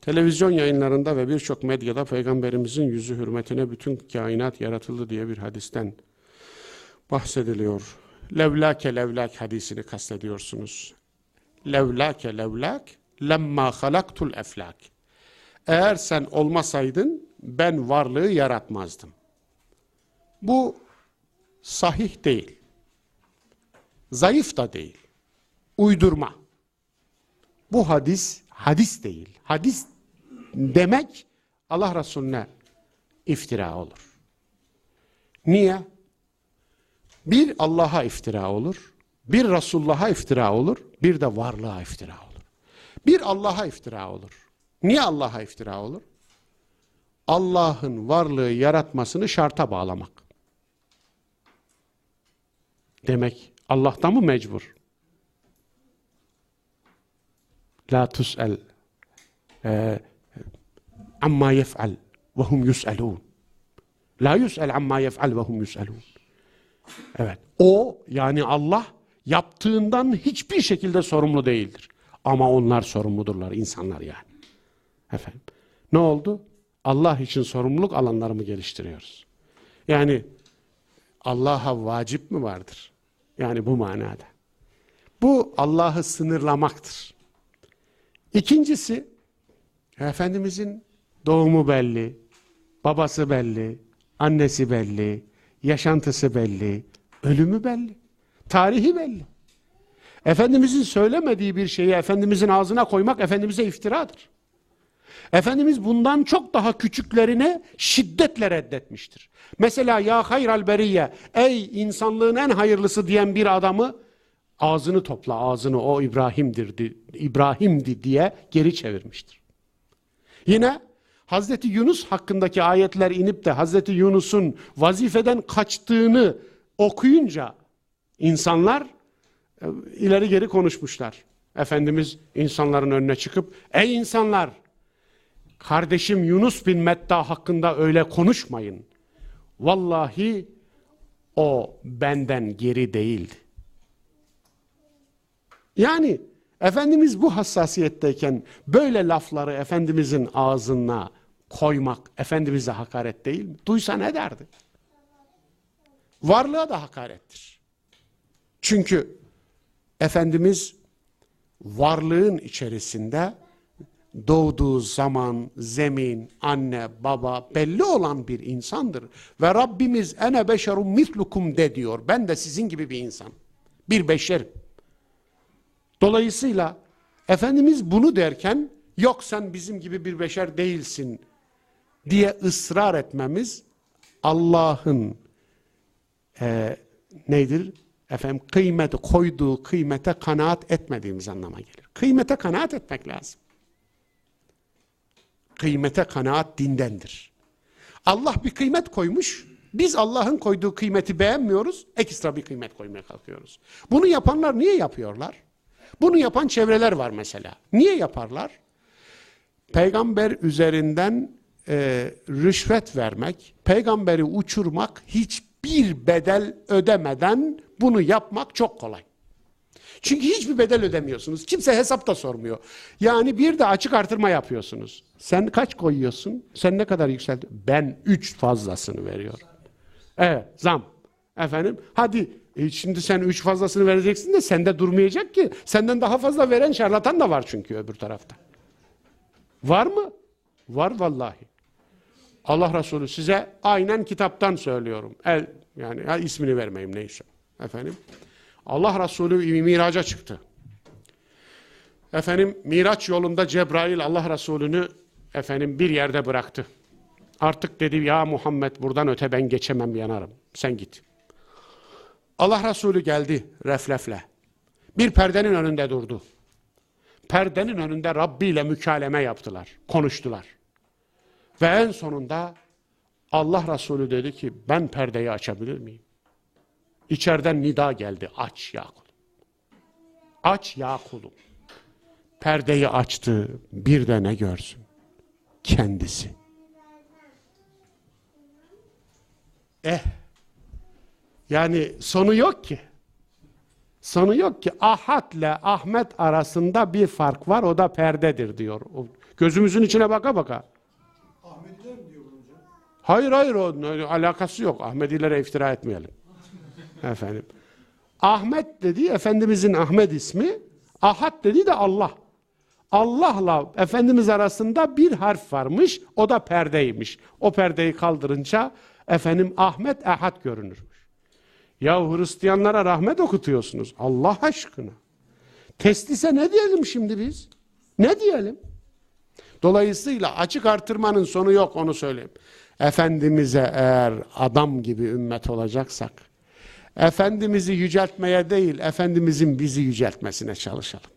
Televizyon yayınlarında ve birçok medyada peygamberimizin yüzü hürmetine bütün kainat yaratıldı diye bir hadisten bahsediliyor. Levlake levlak hadisini kastediyorsunuz. Levlake levlak lemma halaktul eflak. Eğer sen olmasaydın ben varlığı yaratmazdım. Bu sahih değil. Zayıf da değil. Uydurma. Bu hadis hadis değil. Hadis demek Allah Resulüne iftira olur. Niye? Bir Allah'a iftira olur, bir Resulullah'a iftira olur, bir de varlığa iftira olur. Bir Allah'a iftira olur. Niye Allah'a iftira olur? Allah'ın varlığı yaratmasını şarta bağlamak. Demek Allah'tan mı mecbur? La tus'el e, amma yef'al ve hum yus'alun. La yus'el amma yef'al ve hum yus'alun. Evet. O yani Allah yaptığından hiçbir şekilde sorumlu değildir. Ama onlar sorumludurlar insanlar yani. Efendim. Ne oldu? Allah için sorumluluk alanlarımı geliştiriyoruz. Yani Allah'a vacip mi vardır? Yani bu manada. Bu Allah'ı sınırlamaktır. İkincisi, Efendimizin doğumu belli, babası belli, annesi belli, yaşantısı belli, ölümü belli, tarihi belli. Efendimizin söylemediği bir şeyi Efendimizin ağzına koymak Efendimiz'e iftiradır. Efendimiz bundan çok daha küçüklerine şiddetle reddetmiştir. Mesela ya hayral beriye ey insanlığın en hayırlısı diyen bir adamı ağzını topla ağzını o İbrahim'dir İbrahim'di diye geri çevirmiştir. Yine Hazreti Yunus hakkındaki ayetler inip de Hazreti Yunus'un vazifeden kaçtığını okuyunca insanlar e, ileri geri konuşmuşlar. Efendimiz insanların önüne çıkıp ey insanlar kardeşim Yunus bin Metta hakkında öyle konuşmayın. Vallahi o benden geri değildi. Yani Efendimiz bu hassasiyetteyken böyle lafları Efendimizin ağzına koymak Efendimiz'e hakaret değil mi? Duysa ne derdi? Varlığa da hakarettir. Çünkü Efendimiz varlığın içerisinde doğduğu zaman, zemin, anne, baba belli olan bir insandır. Ve Rabbimiz ene beşerum mislukum de diyor. Ben de sizin gibi bir insan. Bir beşerim. Dolayısıyla Efendimiz bunu derken yok sen bizim gibi bir beşer değilsin diye ısrar etmemiz Allah'ın e, nedir? Efendim kıymeti koyduğu kıymete kanaat etmediğimiz anlama gelir. Kıymete kanaat etmek lazım. Kıymete kanaat dindendir. Allah bir kıymet koymuş. Biz Allah'ın koyduğu kıymeti beğenmiyoruz. Ekstra bir kıymet koymaya kalkıyoruz. Bunu yapanlar niye yapıyorlar? Bunu yapan çevreler var mesela. Niye yaparlar? Peygamber üzerinden e, rüşvet vermek, peygamberi uçurmak, hiçbir bedel ödemeden bunu yapmak çok kolay. Çünkü hiçbir bedel ödemiyorsunuz. Kimse hesap da sormuyor. Yani bir de açık artırma yapıyorsunuz. Sen kaç koyuyorsun? Sen ne kadar yükseldi? Ben üç fazlasını veriyorum. Evet zam. Efendim hadi e şimdi sen üç fazlasını vereceksin de sende durmayacak ki. Senden daha fazla veren şarlatan da var çünkü öbür tarafta. Var mı? Var vallahi. Allah Resulü size aynen kitaptan söylüyorum. El yani ya ismini vermeyeyim neyse. Efendim. Allah Resulü miraca çıktı. Efendim Miraç yolunda Cebrail Allah Resulü'nü efendim bir yerde bıraktı. Artık dedi ya Muhammed buradan öte ben geçemem yanarım. Sen git. Allah Resulü geldi reflefle. Bir perdenin önünde durdu. Perdenin önünde Rabbi ile mükaleme yaptılar. Konuştular. Ve en sonunda Allah Resulü dedi ki ben perdeyi açabilir miyim? İçeriden nida geldi. Aç ya kulum. Aç ya kulum. Perdeyi açtı. Bir de ne görsün? Kendisi. Eh. Yani sonu yok ki. sanıyor ki Ahad'le Ahmet arasında bir fark var o da perdedir diyor. Gözümüzün içine baka baka. Ahmetliler mi diyor bunu hocam? Hayır hayır o alakası yok. Ahmedilere iftira etmeyelim. Efendim. Ahmet dedi Efendimizin Ahmet ismi. Ahad dedi de Allah. Allah'la Efendimiz arasında bir harf varmış. O da perdeymiş. O perdeyi kaldırınca efendim Ahmet Ahad görünürmüş. Ya Hristiyanlara rahmet okutuyorsunuz. Allah aşkına. Teslise ne diyelim şimdi biz? Ne diyelim? Dolayısıyla açık artırmanın sonu yok onu söyleyeyim. Efendimiz'e eğer adam gibi ümmet olacaksak, Efendimiz'i yüceltmeye değil, Efendimiz'in bizi yüceltmesine çalışalım.